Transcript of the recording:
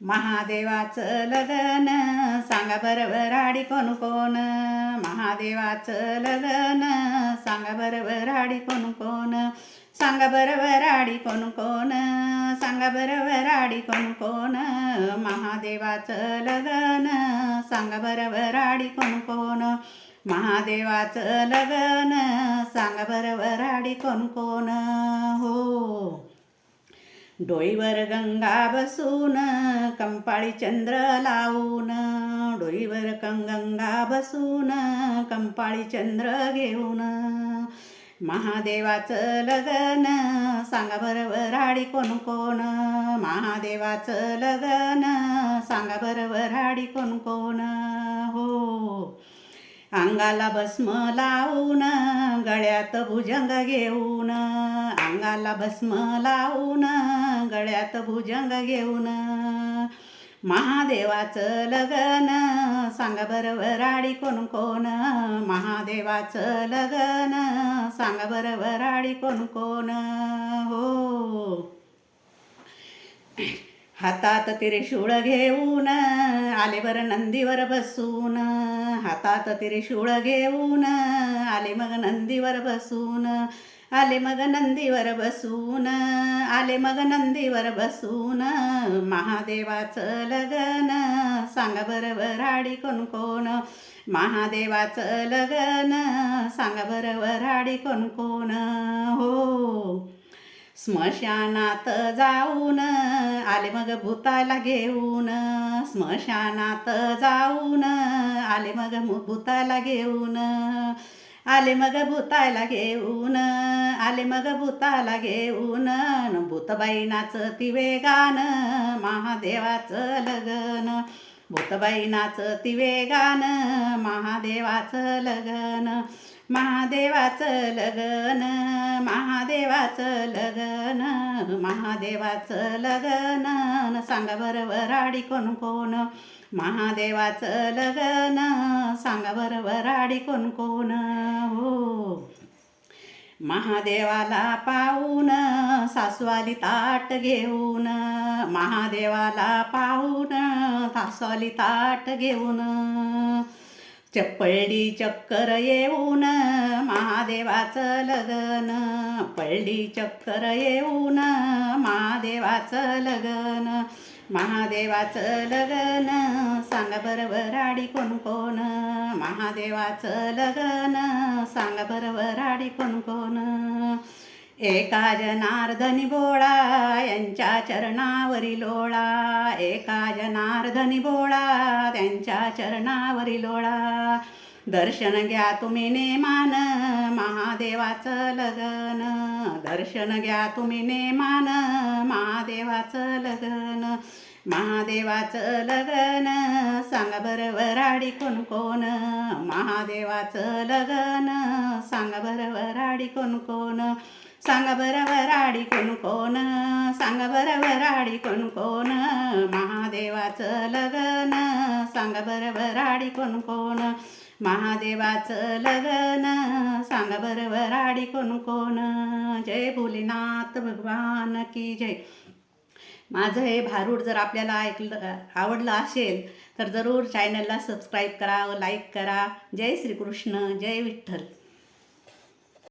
महादेवाचं लगन सांगा बरं वराडी कोण कोण. महादेवाचं लगन सांगा बरं वराडी कोण कोण. सांगा बरं वराडी कोण कोण. सांगा बरं वराडी कोण कोण. महादेवाचं लगन सांगा बरं वराडी कोण कोण. महादेवाचं लगन सांगा बरं वराडी कोण कोण. हो. डोईवर गंगा बसून कंपाळी चंद्र लावून. डोईवर गंगा बसून कंपाळी चंद्र घेऊन. महादेवाचं लगन सांगा बरं वराडी कोण कोण. महादेवाचं लगन सांगा बरं वराडी कोण कोण. हो. अंगाला भस्म लावून गळ्यात भुजंग घेऊन. अंगाला भस्म लावून गळ्यात भुजंग घेऊन. महादेवाचं लगन सांगा बरं वराडी कोण कोण. महादेवाचं लगन सांगा बरं वराडी कोण कोण. हो. हातात तिरशूळ घेऊन आले बर नंदीवर बसून हातात त्रिशूळ घेऊन. आले मग नंदीवर बसून आले मग नंदीवर बसून आले मग नंदीवर बसून. महादेवाचं लगन सांगा बरं वराडी कोण कोण. महादेवाचं लगन सांगा बरं वराडी कोण कोण. हो. स्मशानात जाऊन आले मग भूताला घेऊन. स्मशानात जाऊन आले मग भूताला घेऊन. आले मग भूताला घेऊन आले मग भूताला घेऊन. भूतबाई नाचती वेगान महादेवाचं लगन. भूतबाई नाचती वेगान महादेवाचं लगन. महादेवाचं लगन महादेवाचं लगन महादेवाचं लगन. सांगा बरं वराडी कोण कोण? महादेवाचं लगन सांगा बरं वराडी कोण कोण? हो. महादेवाला पाहून सासवाली ताट घेऊन महादेवाला पाहून सासवाली ताट घेऊन चप्पळी चक्कर येऊन महादेवाचं लगन. पळली चक्कर येऊन महादेवाचं लगन. महादेवाचं लगन सांगा बरं आडी कोण कोण. महादेवाचं लगन सांगा बरं आडी कोण कोण. एका जनार्दनी बोळा यांच्या चरणावरी लोळा. एका जनार्दनी बोळा त्यांच्या चरणावरी लोळा. दर्शन घ्या तुम्ही नेमान महादेवाचं लगन. दर्शन घ्या तुम्ही नेमान महादेवाचं लगन. महादेवाचं लगन सांगा बरं वराडी कोण कोण? महादेवाचं लगन सांगा बरं वराडी कोण कोण? सांगा बरं वराडी कोण कोण? सांगा बरं वराडी कोण कोण? महादेवाचं लगन सांगा बरं वराडी कोण कोण? महादेवाचं लगन सांगा बरं वराडी कोण कोण? जय भोलेनाथ भगवान की जय. माझं हे भारूड जर आपल्याला ऐकलं आवडलं असेल तर जरूर चॅनलला सबस्क्राईब करा व लाईक करा. जय श्रीकृष्ण जय विठ्ठल.